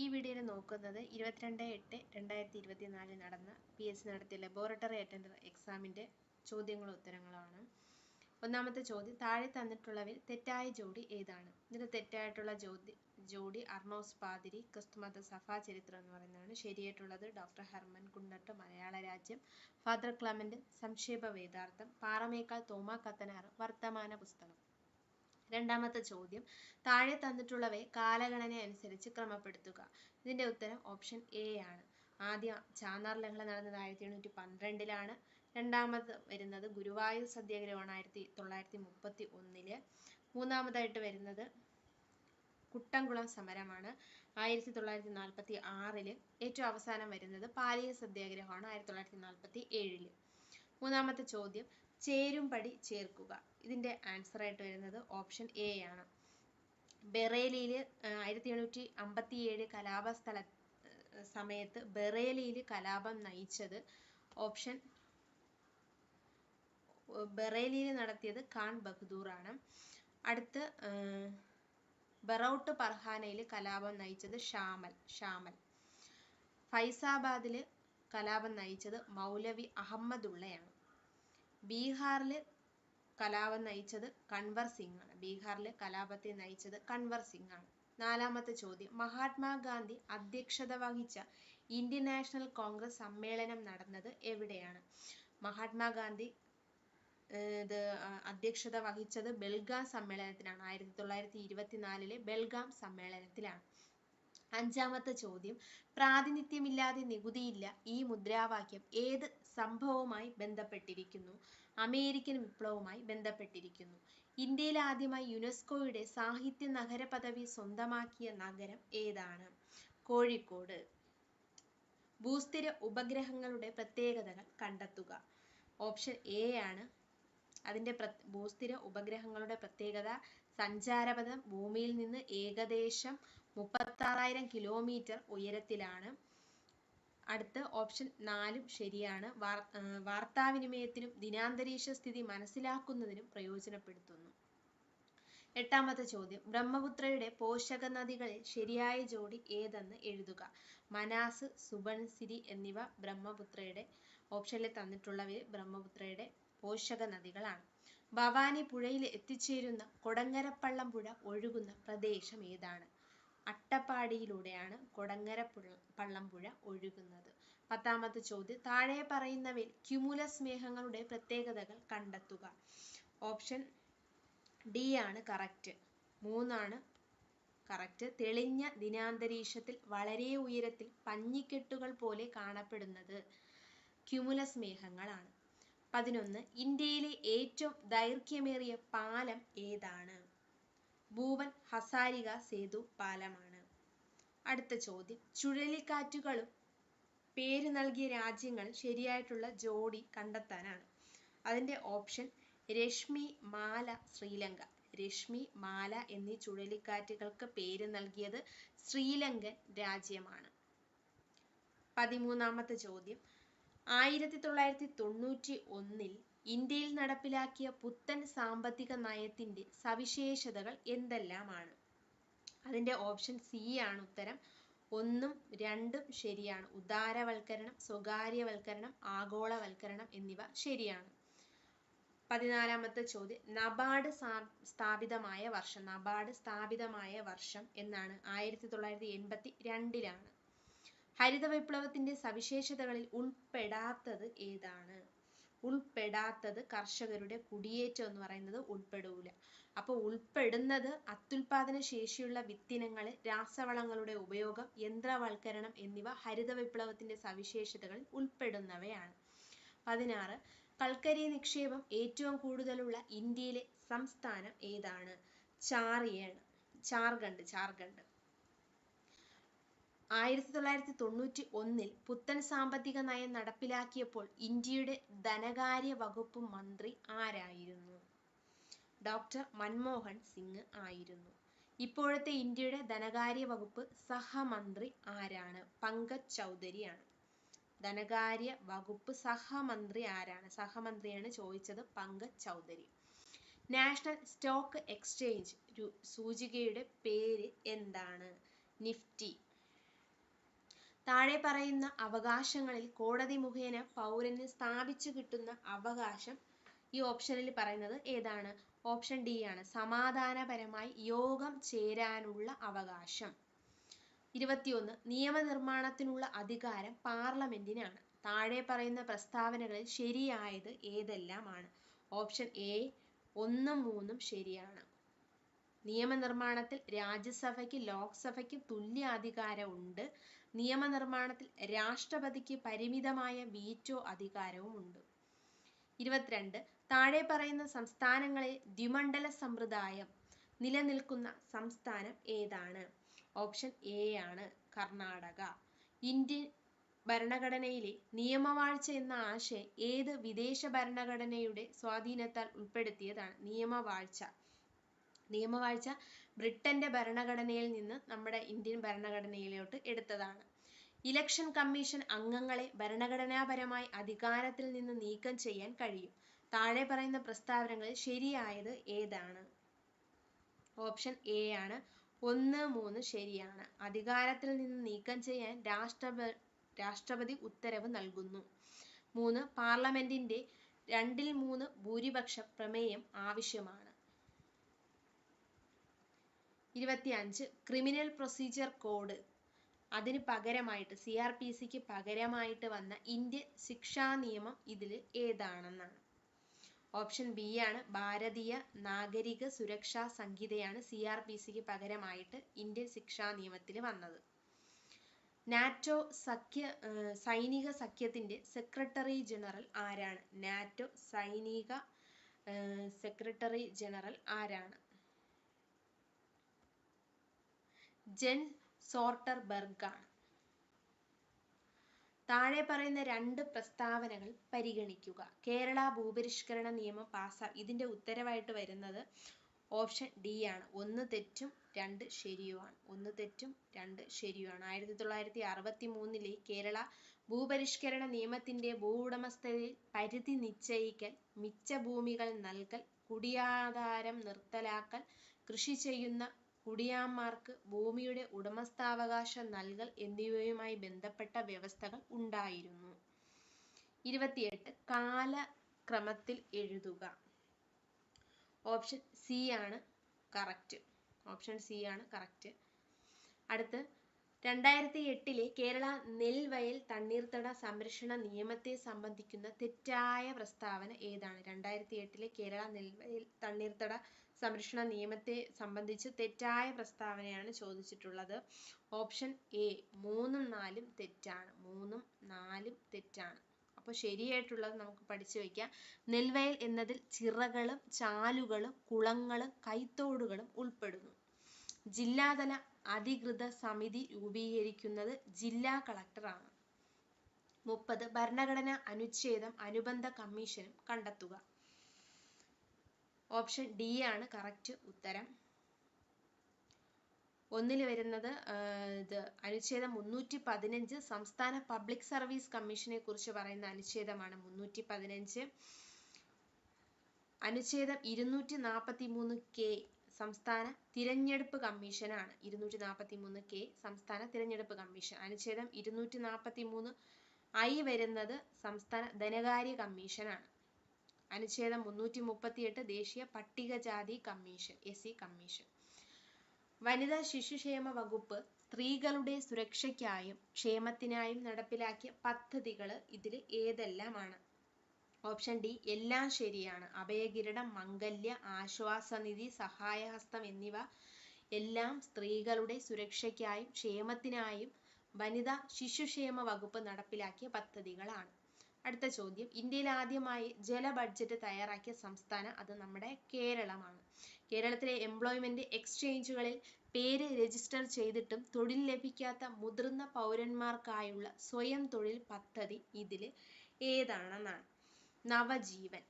ഈ വീഡിയോയിൽ നോക്കുന്നത് ഇരുപത്തിരണ്ട് എട്ട് രണ്ടായിരത്തി ഇരുപത്തി നാലിൽ നടന്ന പി എസ് സി നടത്തിയ ലബോറട്ടറി അറ്റൻഡർ എക്സാമിന്റെ ചോദ്യങ്ങളും ഉത്തരങ്ങളുമാണ്. ഒന്നാമത്തെ ചോദ്യം താഴെ തന്നിട്ടുള്ളവയിൽ തെറ്റായ ജോഡി ഏതാണ്? ഇതിൽ തെറ്റായിട്ടുള്ള ജോഡി ജോഡി അർണോസ് പാതിരി ക്രിസ്തുമത സഭാ ചരിത്രം എന്ന് പറയുന്നതാണ്. ശരിയായിട്ടുള്ളത് ഡോക്ടർ ഹെർമൻ കുണ്ടട്ട് മലയാള രാജ്യം. Father Clement Samkshepa Vedartham Paremmakkal Thoma Kathanar Varthamana Pusthakam. രണ്ടാമത്തെ ചോദ്യം. താഴെ തന്നിട്ടുള്ളവയെ കാലഗണന അനുസരിച്ച് ക്രമപ്പെടുത്തുക. ഇതിന്റെ ഉത്തരം ഓപ്ഷൻ എ ആണ്. ആദ്യം ചാന്നാർ ലഹള നടന്നത് ആയിരത്തി എണ്ണൂറ്റി പന്ത്രണ്ടിലാണ് രണ്ടാമത് വരുന്നത് ഗുരുവായൂർ സത്യാഗ്രഹമാണ് ആയിരത്തി തൊള്ളായിരത്തി മുപ്പത്തി ഒന്നിൽ മൂന്നാമതായിട്ട് വരുന്നത് കുട്ടംകുളം സമരമാണ് ആയിരത്തി തൊള്ളായിരത്തി നാൽപ്പത്തി ആറിൽ ഏറ്റവും അവസാനം വരുന്നത് പാലിയ സത്യാഗ്രഹമാണ് ആയിരത്തി തൊള്ളായിരത്തി നാൽപ്പത്തി ഏഴിൽ മൂന്നാമത്തെ ചോദ്യം. ചേരുംപടി ചേർക്കുക. ഇതിന്റെ ആൻസർ ആയിട്ട് വരുന്നത് ഓപ്ഷൻ എ ആണ്. ബറേലിയിൽ ആയിരത്തി എണ്ണൂറ്റി അമ്പത്തി ഏഴ് കലാപ സ്ഥല സമയത്ത് ബറേലിയിൽ കലാപം നയിച്ചത് ഓപ്ഷൻ ബറേലിയിൽ നടത്തിയത് ഖാൻ ബഹദൂർ ആണ്. അടുത്ത് ബറൌട്ട് പർഹാനയിൽ കലാപം നയിച്ചത് ഷാമൽ ഷാമൽ. ഫൈസാബാദിൽ കലാപം നയിച്ചത് മൗലവി അഹമ്മദുള്ളയാണ് ബീഹാറിൽ കലാപം നയിച്ചത് കൺവർ സിംഗ് ആണ്. ബീഹാറിൽ കലാപത്തെ നയിച്ചത് കൺവർ സിംഗ് ആണ്. നാലാമത്തെ ചോദ്യം. മഹാത്മാഗാന്ധി അധ്യക്ഷത വഹിച്ച ഇന്ത്യൻ നാഷണൽ കോൺഗ്രസ് സമ്മേളനം നടന്നത് എവിടെയാണ്? മഹാത്മാഗാന്ധി ഇത് അധ്യക്ഷത വഹിച്ചത് ബെൽഗാം സമ്മേളനത്തിലാണ് ആയിരത്തി തൊള്ളായിരത്തി ഇരുപത്തിനാലിലെ ബെൽഗാം സമ്മേളനത്തിലാണ്. അഞ്ചാമത്തെ ചോദ്യം. പ്രാതിനിധ്യമില്ലാതെ നികുതിയില്ല ഈ മുദ്രാവാക്യം ഏത് സംഭവവുമായി ബന്ധപ്പെട്ടിരിക്കുന്നു? അമേരിക്കൻ വിപ്ലവവുമായി ബന്ധപ്പെട്ടിരിക്കുന്നു. ഇന്ത്യയിൽ ആദ്യമായി യുനെസ്കോയുടെ സാഹിത്യ നഗര പദവി സ്വന്തമാക്കിയ നഗരം ഏതാണ്? കോഴിക്കോട്. ഭൂസ്ഥിര ഉപഗ്രഹങ്ങളുടെ പ്രത്യേകതകൾ കണ്ടെത്തുക. ഓപ്ഷൻ എ ആണ്. അതിന്റെ ഭൂസ്ഥിര ഉപഗ്രഹങ്ങളുടെ പ്രത്യേകത സഞ്ചാരപഥം ഭൂമിയിൽ നിന്ന് ഏകദേശം മുപ്പത്താറായിരം കിലോമീറ്റർ ഉയരത്തിലാണ്. അടുത്ത ഓപ്ഷൻ നാലും ശരിയാണ്. വാർത്താവിനിമയത്തിനും ദിനാന്തരീക്ഷ സ്ഥിതി മനസ്സിലാക്കുന്നതിനും പ്രയോജനപ്പെടുത്തുന്നു. എട്ടാമത്തെ ചോദ്യം. ബ്രഹ്മപുത്രയുടെ പോഷക നദികളിൽ ശരിയായ ജോഡി ഏതെന്ന് എഴുതുക. മനാസ് സുബൻസിരി എന്നിവ ബ്രഹ്മപുത്രയുടെ ഓപ്ഷനിൽ തന്നിട്ടുള്ളവയിൽ ബ്രഹ്മപുത്രയുടെ പോഷക നദികളാണ് ഭവാനി പുഴയിൽ എത്തിച്ചേരുന്ന കൊടങ്ങരപ്പള്ളം പുഴ ഒഴുകുന്ന പ്രദേശം ഏതാണ്? അട്ടപ്പാടിയിലൂടെയാണ് കൊടങ്ങര പള്ളം പുഴ ഒഴുകുന്നത്. പത്താമത്തെ ചോദ്യം താഴെ പറയുന്നവയിൽ ക്യുമുലസ് മേഘങ്ങളുടെ പ്രത്യേകതകൾ കണ്ടെത്തുക. ഓപ്ഷൻ ഡി ആണ് കറക്റ്റ് മൂന്നാണ് കറക്റ്റ് തെളിഞ്ഞ ദിനാന്തരീക്ഷത്തിൽ വളരെ ഉയരത്തിൽ പഞ്ഞിക്കെട്ടുകൾ പോലെ കാണപ്പെടുന്നത് ക്യുമുലസ് മേഘങ്ങളാണ് പതിനൊന്ന് ഇന്ത്യയിലെ ഏറ്റവും ദൈർഘ്യമേറിയ പാലം ഏതാണ്? ഭൂവൻ ഹസാരിക സേതു പാലമാണ്. അടുത്ത ചോദ്യം. ചുഴലിക്കാറ്റുകളും പേര് നൽകിയ രാജ്യങ്ങൾ ശരിയായിട്ടുള്ള ജോഡി കണ്ടെത്താനാണ്. അതിന്റെ ഓപ്ഷൻ രശ്മി മാല ശ്രീലങ്ക. രശ്മി മാല എന്നീ ചുഴലിക്കാറ്റുകൾക്ക് പേര് നൽകിയത് ശ്രീലങ്കൻ രാജ്യമാണ്. പതിമൂന്നാമത്തെ ചോദ്യം. ആയിരത്തി തൊള്ളായിരത്തി തൊണ്ണൂറ്റി ഒന്നിൽ ഇന്ത്യയിൽ നടപ്പിലാക്കിയ പുത്തൻ സാമ്പത്തിക നയത്തിന്റെ സവിശേഷതകൾ എന്തെല്ലാമാണ്? അതിന്റെ ഓപ്ഷൻ സി ആണ് ഉത്തരം. ഒന്നും രണ്ടും ശരിയാണ്. ഉദാരവൽക്കരണം സ്വകാര്യവൽക്കരണം ആഗോളവൽക്കരണം എന്നിവ ശരിയാണ്. പതിനാലാമത്തെ ചോദ്യം. നബാർഡ് സ്ഥാപിതമായ വർഷം. നബാർഡ് സ്ഥാപിതമായ വർഷം എന്നാണ് ആയിരത്തി തൊള്ളായിരത്തി എൺപത്തി രണ്ടിലാണ് ഹരിത വിപ്ലവത്തിന്റെ സവിശേഷതകളിൽ ഉൾപ്പെടാത്തത് ഏതാണ്? ഉൾപ്പെടാത്തത് കർഷകരുടെ കുടിയേറ്റം എന്ന് പറയുന്നത് ഉൾപ്പെടൂല. അപ്പോൾ ഉൾപ്പെടുന്നത് അത്യുൽപാദന ശേഷിയുള്ള വിത്തിനങ്ങൾ രാസവളങ്ങളുടെ ഉപയോഗം യന്ത്രവൽക്കരണം എന്നിവ ഹരിത വിപ്ലവത്തിന്റെ സവിശേഷതകളിൽ ഉൾപ്പെടുന്നവയാണ്. പതിനാറ് കൽക്കരി നിക്ഷേപം ഏറ്റവും കൂടുതലുള്ള ഇന്ത്യയിലെ സംസ്ഥാനം ഏതാണ്? ചാറിയാണ് ജാർഖണ്ഡ് ജാർഖണ്ഡ് ആയിരത്തി തൊള്ളായിരത്തി തൊണ്ണൂറ്റി ഒന്നിൽ പുത്തൻ സാമ്പത്തിക നയം നടപ്പിലാക്കിയപ്പോൾ ഇന്ത്യയുടെ ധനകാര്യ വകുപ്പ് മന്ത്രി ആരായിരുന്നു? ഡോക്ടർ മൻമോഹൻ സിംഗ് ആയിരുന്നു. ഇപ്പോഴത്തെ ഇന്ത്യയുടെ ധനകാര്യ വകുപ്പ് സഹമന്ത്രി ആരാണ്? പങ്കജ് ചൗധരിയാണ്. ധനകാര്യ വകുപ്പ് സഹമന്ത്രി ആരാണ്? സഹമന്ത്രിയാണ് ചോദിച്ചത് Pankaj Chaudhary. National stock exchange സൂചികയുടെ പേര് എന്താണ്? നിഫ്റ്റി. താഴെ പറയുന്ന അവകാശങ്ങളിൽ കോടതി മുഖേന പൗരന് സ്ഥാപിച്ചു കിട്ടുന്ന അവകാശം ഈ ഓപ്ഷനിൽ പറയുന്നത് ഏതാണ്? ഓപ്ഷൻ ഡി ആണ്. സമാധാനപരമായി യോഗം ചേരാനുള്ള അവകാശം. ഇരുപത്തിയൊന്ന് നിയമനിർമ്മാണത്തിനുള്ള അധികാരം പാർലമെന്റിനാണ്. താഴെ പറയുന്ന പ്രസ്താവനകളിൽ ശരിയായത് ഏതെല്ലാമാണ്? ഓപ്ഷൻ എ ഒന്നും മൂന്നും ശരിയാണ്. നിയമനിർമ്മാണത്തിൽ രാജ്യസഭയ്ക്ക് ലോക്സഭയ്ക്ക് തുല്യ അധികാരമുണ്ട് നിയമനിർമ്മാണത്തിൽ രാഷ്ട്രപതിക്ക് പരിമിതമായ വീറ്റോ അധികാരവും ഉണ്ട് ഇരുപത്തിരണ്ട്. താഴെ പറയുന്ന സംസ്ഥാനങ്ങളിൽ ദ്വിമണ്ഡല സമ്പ്രദായം നിലനിൽക്കുന്ന സംസ്ഥാനം ഏതാണ്? ഓപ്ഷൻ എ ആണ് കർണാടക. ഇന്ത്യൻ ഭരണഘടനയിലെ നിയമവാഴ്ച എന്ന ആശയം ഏത് വിദേശ ഭരണഘടനയുടെ സ്വാധീനത്താൽ ഉൾപ്പെടുത്തിയതാണ്? നിയമവാഴ്ച. നിയമവാഴ്ച ബ്രിട്ടന്റെ ഭരണഘടനയിൽ നിന്ന് നമ്മുടെ ഇന്ത്യൻ ഭരണഘടനയിലോട്ട് എടുത്തതാണ്. ഇലക്ഷൻ കമ്മീഷൻ അംഗങ്ങളെ ഭരണഘടനാപരമായി അധികാരത്തിൽ നിന്ന് നീക്കം ചെയ്യാൻ കഴിയും. താഴെ പറയുന്ന പ്രസ്താവനകളിൽ ശരിയായത് ഏതാണ്? ഓപ്ഷൻ എ ആണ്. ഒന്ന് മൂന്ന് ശരിയാണ്. അധികാരത്തിൽ നിന്ന് നീക്കം ചെയ്യാൻ രാഷ്ട്രപ രാഷ്ട്രപതി ഉത്തരവ് നൽകുന്നു. മൂന്ന് പാർലമെന്റിന്റെ രണ്ടിൽ മൂന്ന് ഭൂരിപക്ഷ പ്രമേയം ആവശ്യമാണ്. ഇരുപത്തിയഞ്ച് ക്രിമിനൽ പ്രൊസീജിയർ കോഡ്. അതിന് പകരമായിട്ട് സി ആർ പി സിക്ക് പകരമായിട്ട് വന്ന ഇന്ത്യൻ ശിക്ഷാ നിയമം ഇതിൽ ഏതാണെന്നാണ്. ഓപ്ഷൻ ബി ആണ് ഭാരതീയ നാഗരിക സുരക്ഷാ സംഹിതയാണ് സി ആർ പി സിക്ക് പകരമായിട്ട് ഇന്ത്യൻ ശിക്ഷാ നിയമത്തിൽ വന്നത്. നാറ്റോ സഖ്യ സൈനിക സഖ്യത്തിന്റെ സെക്രട്ടറി ജനറൽ ആരാണ്? നാറ്റോ സൈനിക സെക്രട്ടറി ജനറൽ ആരാണ്? ജെൻ സോർട്ടർബർഗാണ്. താഴെ പറയുന്ന രണ്ട് പ്രസ്താവനകൾ പരിഗണിക്കുക. കേരള ഭൂപരിഷ്കരണ നിയമം പാസ്സാ ഇതിന്റെ ഉത്തരവായിട്ട് വരുന്നത് ഓപ്ഷൻ ഡി ആണ്. ഒന്ന് തെറ്റും രണ്ട് ശരിയുമാണ്. ഒന്ന് തെറ്റും രണ്ട് ശരിയുമാണ്. ആയിരത്തി തൊള്ളായിരത്തി അറുപത്തി മൂന്നിലെ കേരള ഭൂപരിഷ്കരണ നിയമത്തിന്റെ ഭൂവുടമസ്ഥതയിൽ പരിധി നിശ്ചയിക്കൽ മിച്ച ഭൂമികൾ നൽകൽ കുടിയാധാരം നിർത്തലാക്കൽ കൃഷി ചെയ്യുന്ന കുടിയാന്മാർക്ക് ഭൂമിയുടെ ഉടമസ്ഥാവകാശം നൽകൽ എന്നിവയുമായി ബന്ധപ്പെട്ട വ്യവസ്ഥകൾ ഉണ്ടായിരുന്നു. ഇരുപത്തിയെട്ട് കാലക്രമത്തിൽ എഴുതുക. ഓപ്ഷൻ സി ആണ് കറക്റ്റ്. ഓപ്ഷൻ സി ആണ് കറക്റ്റ്. അടുത്ത് രണ്ടായിരത്തി എട്ടിലെ കേരള നെൽവയൽ തണ്ണീർത്തട സംരക്ഷണ നിയമത്തെ സംബന്ധിക്കുന്ന തെറ്റായ പ്രസ്താവന ഏതാണ്? രണ്ടായിരത്തി എട്ടിലെ കേരള നെൽവയൽ തണ്ണീർത്തട സംരക്ഷണ നിയമത്തെ സംബന്ധിച്ച് തെറ്റായ പ്രസ്താവനയാണ് ചോദിച്ചിട്ടുള്ളത്. ഓപ്ഷൻ എ മൂന്നും നാലും തെറ്റാണ്. മൂന്നും നാലും തെറ്റാണ്. അപ്പോൾ ശരിയായിട്ടുള്ളത് നമുക്ക് പഠിച്ചു വയ്ക്കാം. നെൽവയൽ എന്നതിൽ ചിറകളും ചാലുകളും കുളങ്ങളും കൈത്തോടുകളും ഉൾപ്പെടുന്നു. ജില്ലാതല അധികൃത സമിതി രൂപീകരിക്കുന്നത് ജില്ലാ കളക്ടറാണ് മുപ്പത് ഭരണഘടനാ അനുച്ഛേദം അനുബന്ധ കമ്മീഷനും കണ്ടെത്തുക. ഓപ്ഷൻ ഡി ആണ് കറക്റ്റ് ഉത്തരം. ഒന്നിൽ വരുന്നത് ഇത് അനുച്ഛേദം മുന്നൂറ്റി പതിനഞ്ച് സംസ്ഥാന പബ്ലിക് സർവീസ് കമ്മീഷനെ കുറിച്ച് പറയുന്ന അനുച്ഛേദമാണ് മുന്നൂറ്റി പതിനഞ്ച് അനുച്ഛേദം ഇരുന്നൂറ്റി നാൽപ്പത്തി മൂന്ന് കെ സംസ്ഥാന തിരഞ്ഞെടുപ്പ് കമ്മീഷനാണ് ഇരുന്നൂറ്റി നാൽപ്പത്തി മൂന്ന് കെ സംസ്ഥാന തിരഞ്ഞെടുപ്പ് കമ്മീഷൻ അനുച്ഛേദം ഇരുന്നൂറ്റി നാൽപ്പത്തി മൂന്ന് ഐ വരുന്നത് സംസ്ഥാന ധനകാര്യ കമ്മീഷനാണ് അനുച്ഛേദം മുന്നൂറ്റി മുപ്പത്തിയെട്ട് ദേശീയ പട്ടികജാതി കമ്മീഷൻ എസ് സി കമ്മീഷൻ. വനിതാ ശിശുക്ഷേമ വകുപ്പ് സ്ത്രീകളുടെ സുരക്ഷയ്ക്കായും ക്ഷേമത്തിനായും നടപ്പിലാക്കിയ പദ്ധതികൾ ഇതിൽ ഏതെല്ലാമാണ്? ഓപ്ഷൻ ഡി എല്ലാം ശരിയാണ്. അഭയകിരണം മംഗല്യ ആശ്വാസനിധി സഹായഹസ്തം എന്നിവ എല്ലാം സ്ത്രീകളുടെ സുരക്ഷയ്ക്കായും ക്ഷേമത്തിനായും വനിതാ ശിശുക്ഷേമ വകുപ്പ് നടപ്പിലാക്കിയ പദ്ധതികളാണ്. അടുത്ത ചോദ്യം. ഇന്ത്യയിൽ ആദ്യമായി ജല ബഡ്ജറ്റ് തയ്യാറാക്കിയ സംസ്ഥാനം അത് നമ്മുടെ കേരളമാണ്. കേരളത്തിലെ എംപ്ലോയ്മെന്റ് എക്സ്ചേഞ്ചുകളിൽ പേര് രജിസ്റ്റർ ചെയ്തിട്ടും തൊഴിൽ ലഭിക്കാത്ത മുതിർന്ന പൗരന്മാർക്കായുള്ള സ്വയം തൊഴിൽ പദ്ധതി ഇതിൽ ഏതാണെന്നാണ്. നവജീവൻ.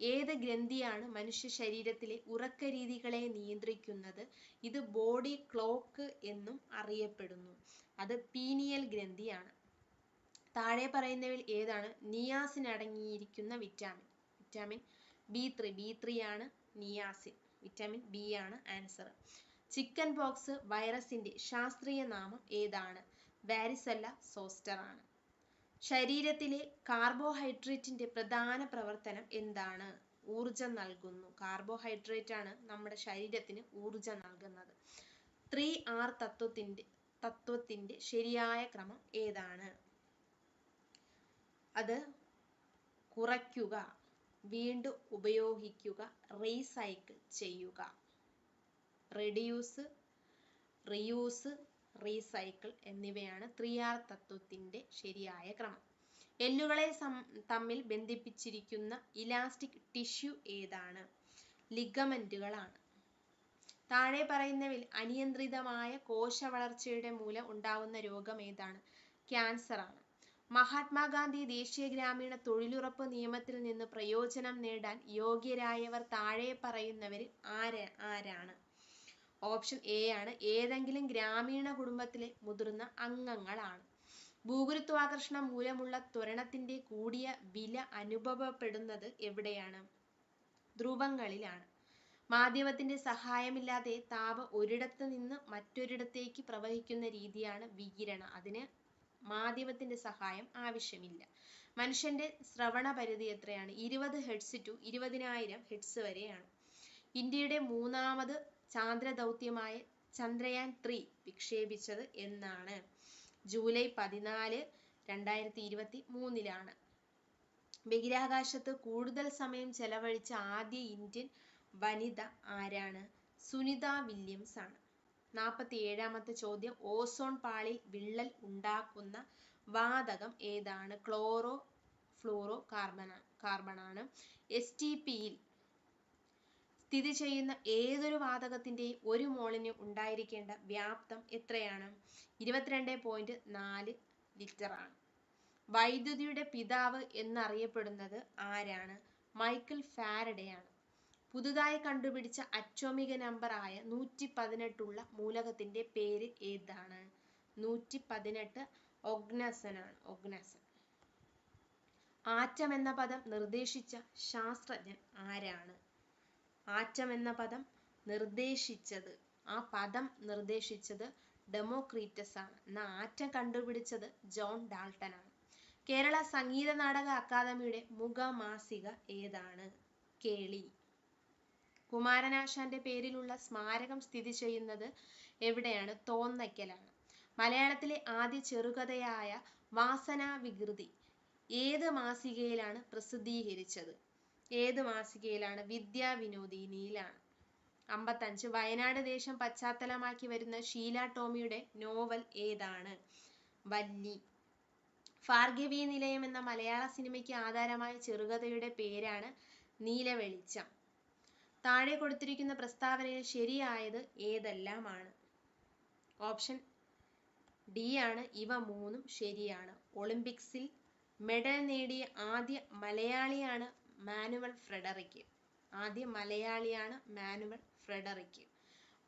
ഏത് ഗ്രന്ഥിയാണ് മനുഷ്യ ശരീരത്തിലെ ഉറക്ക രീതികളെ നിയന്ത്രിക്കുന്നത്? ഇത് ബോഡി ക്ലോക്ക് എന്നും അറിയപ്പെടുന്നു. അത് പീനിയൽ ഗ്രന്ഥിയാണ്. താഴെ പറയുന്നവയിൽ ഏതാണ്? നിയാസിൻ അടങ്ങിയിരിക്കുന്ന vitamin. Vitamin B three B three ആണ് നിയാസിൻ. വിറ്റാമിൻ ബി ആണ് ആൻസർ. ചിക്കൻ പോക്സ് വൈറസിന്റെ ശാസ്ത്രീയ നാമം ഏതാണ്? വാരിസല്ല സോസ്റ്റർ ആണ്. ശരീരത്തിലെ കാർബോഹൈഡ്രേറ്റിന്റെ പ്രധാന പ്രവർത്തനം എന്താണ്? ഊർജം നൽകുന്നു. കാർബോഹൈഡ്രേറ്റ് ആണ് നമ്മുടെ ശരീരത്തിന് ഊർജം നൽകുന്നത്. ത്രീ ആർ തത്വത്തിന്റെ തത്വത്തിന്റെ ശരിയായ ക്രമം ഏതാണ്? അത് കുറയ്ക്കുക വീണ്ടും ഉപയോഗിക്കുക റീസൈക്കിൾ ചെയ്യുക. റെഡ്യൂസ് റിയൂസ് റീസൈക്കിൾ എന്നിവയാണ് ത്രീ ആർ തത്വത്തിന്റെ ശരിയായ ക്രമം. എല്ലുകളെ തമ്മിൽ ബന്ധിപ്പിച്ചിരിക്കുന്ന ഇലാസ്റ്റിക് ടിഷ്യു ഏതാണ്? ലിഗമെന്റുകളാണ്. താഴെ പറയുന്നവയിൽ അനിയന്ത്രിതമായ കോശ വളർച്ചയുടെ മൂലം ഉണ്ടാവുന്ന രോഗം ഏതാണ്? ക്യാൻസർ ആണ് മഹാത്മാഗാന്ധി ദേശീയ ഗ്രാമീണ തൊഴിലുറപ്പ് നിയമത്തിൽ നിന്ന് പ്രയോജനം നേടാൻ യോഗ്യരായവർ താഴെ പറയുന്നവരിൽ ആര് ആരാണ്? ഓപ്ഷൻ എ ആണ്. ഏതെങ്കിലും ഗ്രാമീണ കുടുംബത്തിലെ മുതിർന്ന അംഗങ്ങളാണ്. ഭൂഗുരുത്വാകർഷണം മൂലമുള്ള ത്വരണത്തിന്റെ കൂടിയ വില അനുഭവപ്പെടുന്നത് എവിടെയാണ്? ധ്രുവങ്ങളിലാണ്. മാധ്യമത്തിന്റെ സഹായമില്ലാതെ താപം ഒരിടത്ത് നിന്ന് മറ്റൊരിടത്തേക്ക് പ്രവഹിക്കുന്ന രീതിയാണ് വികിരണം. അതിന് മാധ്യമത്തിന്റെ സഹായം ആവശ്യമില്ല. മനുഷ്യന്റെ ശ്രവണ പരിധി എത്രയാണ്? ഇരുപത് ഹെഡ്സ് ടു ഇരുപതിനായിരം ഹെഡ്സ് വരെയാണ്. ഇന്ത്യയുടെ മൂന്നാമത് ചാന്ദ്ര ദൗത്യമായ ചന്ദ്രയാൻ ത്രീ വിക്ഷേപിച്ചത് എന്നാണ്. ജൂലൈ പതിനാല് രണ്ടായിരത്തി ഇരുപത്തി മൂന്നിലാണ് ബഹിരാകാശത്ത് കൂടുതൽ സമയം ചെലവഴിച്ച ആദ്യ ഇന്ത്യൻ വനിത ആരാണ്? സുനിത വില്യംസ് ആണ് നാൽപ്പത്തി ഏഴാമത്തെ ചോദ്യം. ഓസോൺ പാളി വിള്ളൽ ഉണ്ടാക്കുന്ന വാതകം ഏതാണ്? ക്ലോറോ ഫ്ലൂറോ കാർബൺ കാർബണാണ്. എസ് ടി പിയിൽ സ്ഥിതി ചെയ്യുന്ന ഏതൊരു വാതകത്തിന്റെയും ഒരു മോളിന് ഉണ്ടായിരിക്കേണ്ട വ്യാപ്തം എത്രയാണ്? ഇരുപത്തിരണ്ട് പോയിന്റ് നാല് ലിറ്റർ ആണ് വൈദ്യുതിയുടെ പിതാവ് എന്നറിയപ്പെടുന്നത് ആരാണ്? മൈക്കിൾ ഫാരഡേ ആണ് പുതുതായി കണ്ടുപിടിച്ച അറ്റോമിക നമ്പർ ആയ നൂറ്റി പതിനെട്ടുള്ള മൂലകത്തിന്റെ പേര് ഏതാണ്? നൂറ്റി പതിനെട്ട് ഒഗ്നസൻ. ആണ് ഒഗ്നസൻ ആറ്റം എന്ന പദം നിർദ്ദേശിച്ച ശാസ്ത്രജ്ഞൻ ആരാണ്? ആറ്റം എന്ന പദം നിർദ്ദേശിച്ചത് ആ പദം നിർദ്ദേശിച്ചത് ഡെമോക്രീറ്റസ് ആണ്. എന്നാൽ ആറ്റം കണ്ടുപിടിച്ചത് ജോൺ ഡാൾട്ടൻ ആണ് കേരള സംഗീത നാടക അക്കാദമിയുടെ മുഖമാസിക ഏതാണ്? കേളി. കുമാരനാശാന്റെ പേരിലുള്ള സ്മാരകം സ്ഥിതി ചെയ്യുന്നത് എവിടെയാണ്? തോന്നയ്ക്കലാണ്. മലയാളത്തിലെ ആദ്യ ചെറുകഥയായ വാസനാ വികൃതി ഏത് മാസികയിലാണ് പ്രസിദ്ധീകരിച്ചത്? ഏത് മാസികയിലാണ് വിദ്യാ വിനോദിനിയിലാണ് അമ്പത്തഞ്ച്. വയനാട് ദേശം പശ്ചാത്തലമാക്കി വരുന്ന ഷീല ടോമിയുടെ നോവൽ ഏതാണ്? വല്ലി. ഭാർഗവീ നിലയം എന്ന മലയാള സിനിമയ്ക്ക് ആധാരമായ ചെറുകഥയുടെ പേരാണ് നീലവെളിച്ചം. താഴെ കൊടുത്തിരിക്കുന്ന പ്രസ്താവനയിൽ ശരിയായത് ഏതെല്ലാമാണ്? ഓപ്ഷൻ ഡി ആണ്. ഇവ മൂന്നും ശരിയാണ്. ഒളിമ്പിക്സിൽ മെഡൽ നേടിയ ആദ്യ മലയാളിയാണ് മാനുവൽ ഫ്രെഡറിക്ക്. ആദ്യ മലയാളിയാണ് മാനുവൽ ഫ്രെഡറിക്ക്.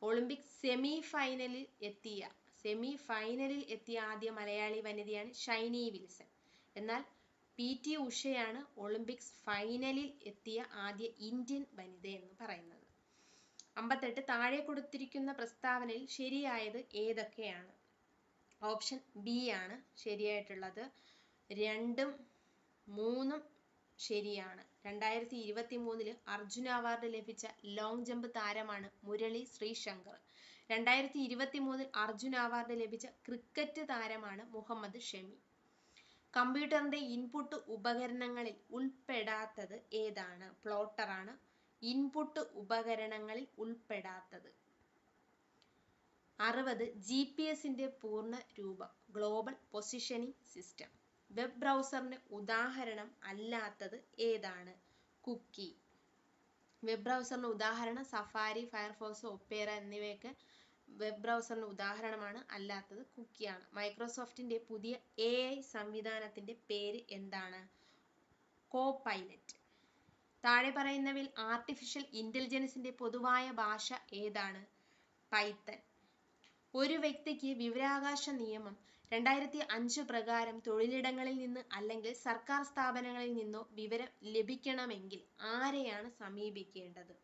ഒളിമ്പിക് സെമി ഫൈനലിൽ എത്തിയ സെമി ഫൈനലിൽ എത്തിയ ആദ്യ മലയാളി വനിതയാണ് ഷൈനി വിൽസൺ. എന്നാൽ പി ടി ഉഷയാണ് ഒളിമ്പിക്സ് ഫൈനലിൽ എത്തിയ ആദ്യ ഇന്ത്യൻ വനിത എന്ന് പറയുന്നത്. അമ്പത്തെട്ട് താഴെ കൊടുത്തിരിക്കുന്ന പ്രസ്താവനയിൽ ശരിയായത് ഏതൊക്കെയാണ്? ഓപ്ഷൻ ബി ആണ് ശരിയായിട്ടുള്ളത്. രണ്ടും മൂന്നും ശരിയാണ്. രണ്ടായിരത്തി ഇരുപത്തി മൂന്നിൽ അർജുന അവാർഡ് ലഭിച്ച ലോങ് ജമ്പ് താരമാണ് മുരളി ശ്രീശങ്കർ. രണ്ടായിരത്തി ഇരുപത്തി മൂന്നിൽ അർജുന അവാർഡ് ലഭിച്ച ക്രിക്കറ്റ് താരമാണ് മുഹമ്മദ് ഷമി. കമ്പ്യൂട്ടറിന്റെ ഇൻപുട്ട് ഉപകരണങ്ങളിൽ ഉൾപ്പെടാത്തത് ഏതാണ്? പ്ലോട്ടറാണ് ഇൻപുട്ട് ഉപകരണങ്ങളിൽ ഉൾപ്പെടാത്തത്. അറുപത് ജി പി എസിന്റെ പൂർണ രൂപം. ഗ്ലോബൽ പൊസിഷനിങ് സിസ്റ്റം വെബ് ബ്രൗസറിന് ഉദാഹരണം അല്ലാത്തത് ഏതാണ്? കുക്കി വെബ് ബ്രൗസറിന് ഉദാഹരണം സഫാരി ഫയർഫോക്സ് ഒപ്പേറ എന്നിവയൊക്കെ വെബ് ബ്രൗസറിന് ഉദാഹരണമാണ് അല്ലാത്തത് കുക്കിയാണ്. മൈക്രോസോഫ്റ്റിന്റെ പുതിയ എ ഐ സംവിധാനത്തിന്റെ പേര് എന്താണ്? കോ പൈലറ്റ് താഴെ പറയുന്നവയിൽ ആർട്ടിഫിഷ്യൽ ഇന്റലിജൻസിന്റെ പൊതുവായ ഭാഷ ഏതാണ്? പൈത്തൻ ഒരു വ്യക്തിക്ക് വിവരാകാശ നിയമം രണ്ടായിരത്തി അഞ്ച് പ്രകാരം തൊഴിലിടങ്ങളിൽ നിന്ന് അല്ലെങ്കിൽ സർക്കാർ സ്ഥാപനങ്ങളിൽ നിന്നോ വിവരം ലഭിക്കണമെങ്കിൽ ആരെയാണ് സമീപിക്കേണ്ടത്?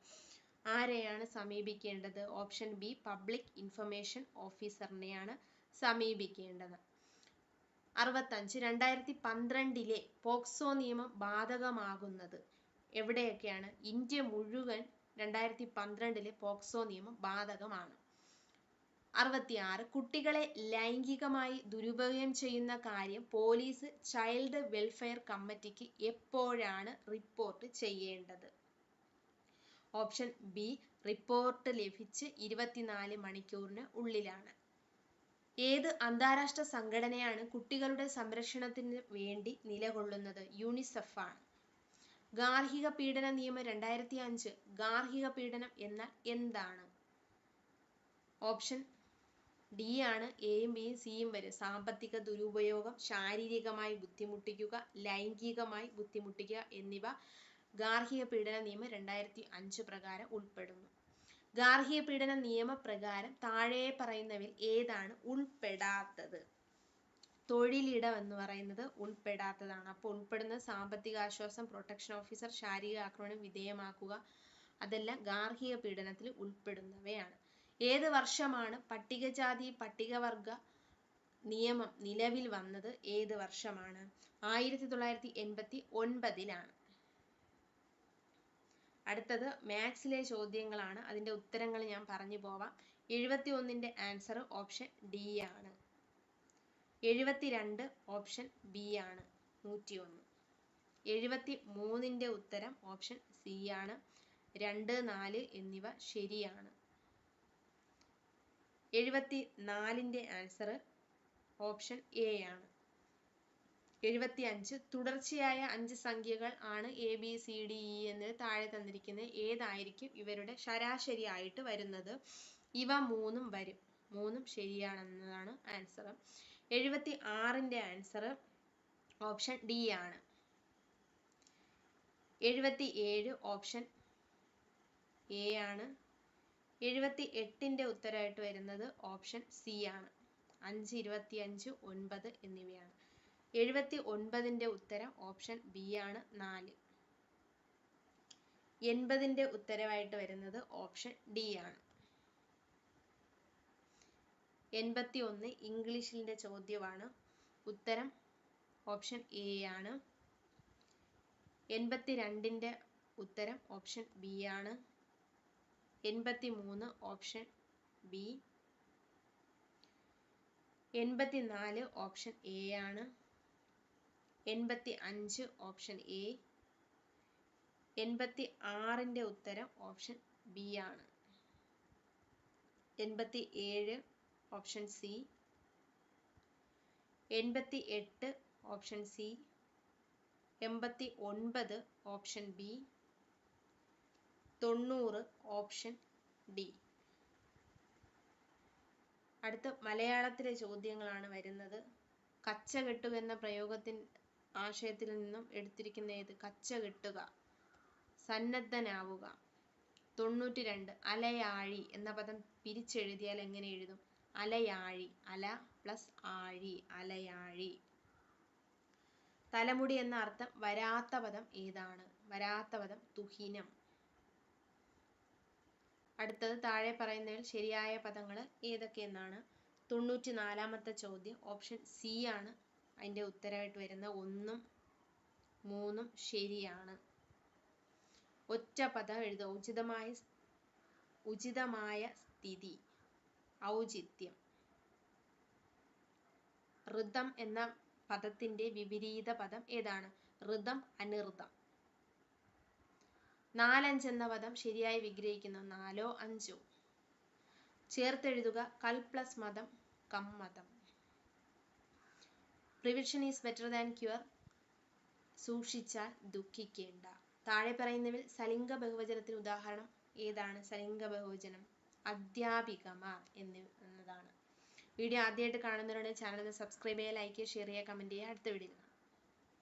ആരെയാണ് സമീപിക്കേണ്ടത്? ഓപ്ഷൻ ബി പബ്ലിക് ഇൻഫർമേഷൻ ഓഫീസറിനെയാണ് സമീപിക്കേണ്ടത്. അറുപത്തഞ്ച് രണ്ടായിരത്തി പന്ത്രണ്ടിലെ പോക്സോ നിയമം ബാധകമാകുന്നത് എവിടെയൊക്കെയാണ്? ഇന്ത്യ മുഴുവൻ രണ്ടായിരത്തി പന്ത്രണ്ടിലെ പോക്സോ നിയമം ബാധകമാണ്. അറുപത്തിയാറ് കുട്ടികളെ ലൈംഗികമായി ദുരുപയോഗം ചെയ്യുന്ന കാര്യം പോലീസ് ചൈൽഡ് വെൽഫെയർ കമ്മിറ്റിക്ക് എപ്പോഴാണ് റിപ്പോർട്ട് ചെയ്യേണ്ടത്? ഓപ്ഷൻ ബി റിപ്പോർട്ട് ലഭിച്ച് ഇരുപത്തിനാല് മണിക്കൂറിന് ഉള്ളിലാണ്. ഏത് അന്താരാഷ്ട്ര സംഘടനയാണ് കുട്ടികളുടെ സംരക്ഷണത്തിന് വേണ്ടി നിലകൊള്ളുന്നത്? യൂണിസെഫ് ആണ്. ഗാർഹിക പീഡന നിയമം രണ്ടായിരത്തി അഞ്ച്. ഗാർഹിക പീഡനം എന്നാൽ എന്താണ്? ഓപ്ഷൻ ഡി ആണ് എയും ബിയും സിയും വരെ. സാമ്പത്തിക ദുരുപയോഗം ശാരീരികമായി ബുദ്ധിമുട്ടിക്കുക ലൈംഗികമായി ബുദ്ധിമുട്ടിക്കുക എന്നിവ ഗാർഹിക പീഡന നിയമം രണ്ടായിരത്തി അഞ്ച് പ്രകാരം ഉൾപ്പെടുന്നു. ഗാർഹിക പീഡന നിയമപ്രകാരം താഴെ പറയുന്നവയിൽ ഏതാണ് ഉൾപ്പെടാത്തത്? തൊഴിലിടം എന്ന് പറയുന്നത് ഉൾപ്പെടാത്തതാണ്. അപ്പോൾ ഉൾപ്പെടുന്ന സാമ്പത്തിക ആശ്വാസം പ്രൊട്ടക്ഷൻ ഓഫീസർ ശാരീരിക ആക്രമണം വിധേയമാക്കുക അതെല്ലാം ഗാർഹിക പീഡനത്തിൽ ഉൾപ്പെടുന്നവയാണ്. ഏത് വർഷമാണ് പട്ടികജാതി പട്ടികവർഗ നിയമം നിലവിൽ വന്നത്? ഏത് വർഷമാണ്? ആയിരത്തി തൊള്ളായിരത്തി എൺപത്തി ഒൻപതിലാണ് അടുത്തത് മാത്സിലെ ചോദ്യങ്ങളാണ്. അതിന്റെ ഉത്തരങ്ങൾ ഞാൻ പറഞ്ഞു പോവാം. എഴുപത്തി ഒന്നിന്റെ ആൻസർ ഓപ്ഷൻ ഡി ആണ്. എഴുപത്തിരണ്ട് ഓപ്ഷൻ ബി ആണ്. നൂറ്റി ഒന്ന് എഴുപത്തി മൂന്നിന്റെ ഉത്തരം ഓപ്ഷൻ സി ആണ്. രണ്ട് നാല് എന്നിവ ശരിയാണ്. എഴുപത്തി നാലിന്റെ ആൻസർ ഓപ്ഷൻ എ ആണ്. എഴുപത്തി അഞ്ച് തുടർച്ചയായ അഞ്ച് സംഖ്യകൾ ആണ് A B C D E എന്നിവ താഴെ തന്നിരിക്കുന്നത്. ഏതായിരിക്കും ഇവരുടെ ശരാശരി ആയിട്ട് വരുന്നത്? ഇവ മൂന്നും വരും. മൂന്നും ശരിയാണെന്നതാണ് ആൻസർ എഴുപത്തി ആറിന്റെ ആൻസർ ഓപ്ഷൻ ഡി ആണ്. എഴുപത്തി ഏഴ് ഓപ്ഷൻ എ ആണ്. എഴുപത്തി എട്ടിന്റെ ഉത്തരമായിട്ട് വരുന്നത് ഓപ്ഷൻ സി ആണ്. അഞ്ച് ഇരുപത്തി അഞ്ച് ഒൻപത് എന്നിവയാണ്. എഴുപത്തി ഒൻപതിന്റെ ഉത്തരം ഓപ്ഷൻ ബി ആണ് നാല്. എൺപതിന്റെ ഉത്തരവായിട്ട് വരുന്നത് ഓപ്ഷൻ ഡി ആണ്. എൺപത്തി ഒന്ന് ഇംഗ്ലീഷിന്റെ ചോദ്യമാണ്. ഉത്തരം ഓപ്ഷൻ എ ആണ്. എൺപത്തി രണ്ടിന്റെ ഉത്തരം ഓപ്ഷൻ ബി ആണ്. എൺപത്തി മൂന്ന് ഓപ്ഷൻ ബി എൺപത്തി നാല് ഓപ്ഷൻ എ ആണ്. എൺപത്തി അഞ്ച് ഓപ്ഷൻ എ എൺപത്തി ആറിന്റെ ഉത്തരം ഓപ്ഷൻ ബി ആണ്. എൺപത്തി ഏഴ് ഓപ്ഷൻ സി എൺപത്തി എട്ട് ഓപ്ഷൻ സി എൺപത്തി ഒൻപത് ഓപ്ഷൻ ബി തൊണ്ണൂറ് ഓപ്ഷൻ ഡി. അടുത്ത മലയാളത്തിലെ ചോദ്യങ്ങളാണ് വരുന്നത്. കച്ച കെട്ടു എന്ന പ്രയോഗത്തിൻ ആശയത്തിൽ നിന്നും എടുത്തിരിക്കുന്ന ഏത് കച്ച കെട്ടുക സന്നദ്ധനാവുക. തൊണ്ണൂറ്റി രണ്ട് അലയാഴി എന്ന പദം പിരിച്ചെഴുതിയാൽ എങ്ങനെ എഴുതും? അലയാഴി അല പ്ലസ് ആഴി അലയാഴി. തലമുടി എന്ന അർത്ഥം വരാത്ത പദം ഏതാണ്? വരാത്ത പദം തുഹിനം. അടുത്തത് താഴെ പറയുന്നതിൽ ശരിയായ പദങ്ങൾ ഏതൊക്കെയെന്നാണ് തൊണ്ണൂറ്റി നാലാമത്തെ ചോദ്യം ഓപ്ഷൻ സി ആണ്. അതിന്റെ ഉത്തരമായിട്ട് വരുന്ന ഒന്നും മൂന്നും ശരിയാണ്. ഒറ്റ പദം എഴുതുക. ഉചിതമായ ഉചിതമായ സ്ഥിതി. ഔചിത്യം. ഋതം എന്ന പദത്തിന്റെ വിപരീത പദം ഏതാണ്? ഋതം അനിർതം നാലഞ്ച് എന്ന പദം ശരിയായി വിഗ്രഹിക്കുന്നു. നാലോ അഞ്ചോ. ചേർത്തെഴുതുക. കൽ പ്ലസ് മതം കം is is better than cure സൂക്ഷിച്ചാൽ ദുഃഖിക്കേണ്ട. താഴെ പറയുന്നവയിൽ സലിംഗ ബഹുവചനത്തിന് ഉദാഹരണം ഏതാണ്? സലിംഗ ബഹുവചനം. അധ്യാപികമാർ എന്നി എന്നതാണ്. വീഡിയോ ആദ്യമായിട്ട് കാണുന്നവരുടെ ചാനൽ സബ്സ്ക്രൈബ് ചെയ്യുക ലൈക്ക് ചെയ്യുക ഷെയർ ചെയ്യുക കമന്റ് ചെയ്യുക. അടുത്ത വീഡിയോയിൽ